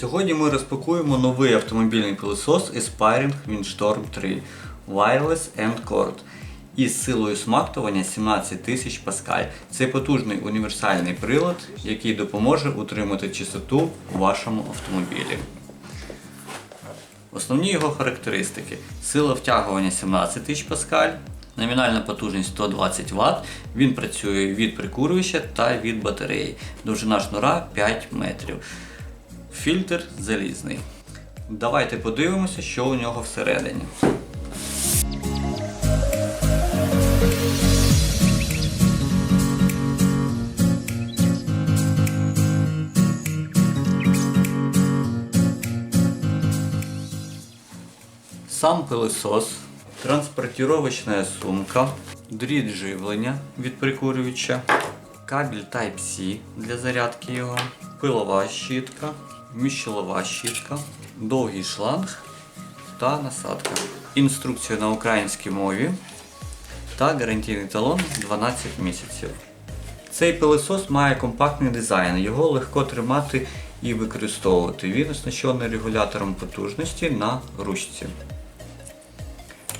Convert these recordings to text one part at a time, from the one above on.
Сьогодні ми розпакуємо новий автомобільний пилосос Aspiring Windstorm 3 Wireless and Cord із силою смактування 17 тисяч паскаль. Це потужний універсальний прилад, який допоможе утримати чистоту у вашому автомобілі. Основні його характеристики: сила втягування 17 тисяч паскаль, номінальна потужність 120 Вт, він працює від прикурювача та від батареї. Довжина шнура 5 метрів. Фільтр залізний. Давайте подивимося, що у нього всередині. Сам пилосос, транспортировочна сумка, дріт живлення від прикурювача, кабель Type-C для зарядки його, пилова щітка, міщелова щітка, довгий шланг та насадка. Інструкція на українській мові та гарантійний талон 12 місяців. Цей пилосос має компактний дизайн, його легко тримати і використовувати. Він оснащений регулятором потужності на ручці,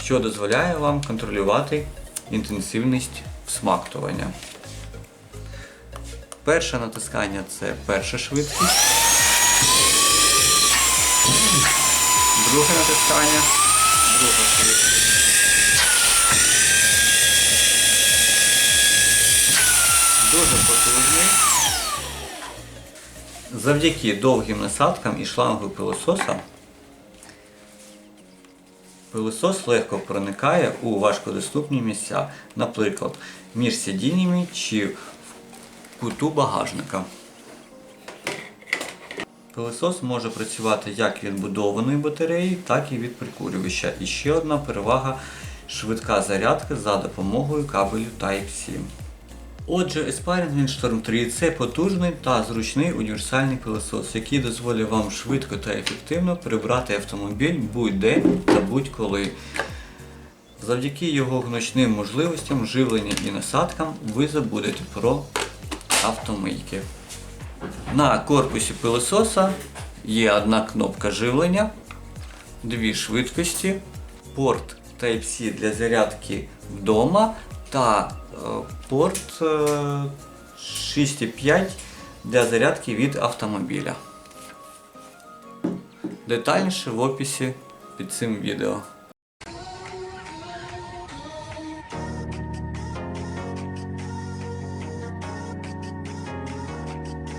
що дозволяє вам контролювати інтенсивність всмактування. Перше натискання це перша швидкість. Друге натискання, друга швидкість. Дуже потужний. Завдяки довгим насадкам і шлангу пилососа пилосос легко проникає у важкодоступні місця, наприклад, між сидіннями чи в куту багажника. Пилосос може працювати як від будованої батареї, так і від прикурювача. І ще одна перевага швидка зарядка за допомогою кабелю Type-C. Отже, Aspiring Windstorm 3 це потужний та зручний універсальний пилосос, який дозволить вам швидко та ефективно прибрати автомобіль будь-де та будь-коли. Завдяки його гнучним можливостям, живлення і насадкам ви забудете про автомийки. На корпусі пилососа є одна кнопка живлення, дві швидкості, порт Type-C для зарядки вдома та е, порт е, 6,5 для зарядки від автомобіля. Детальніше в описі під цим відео.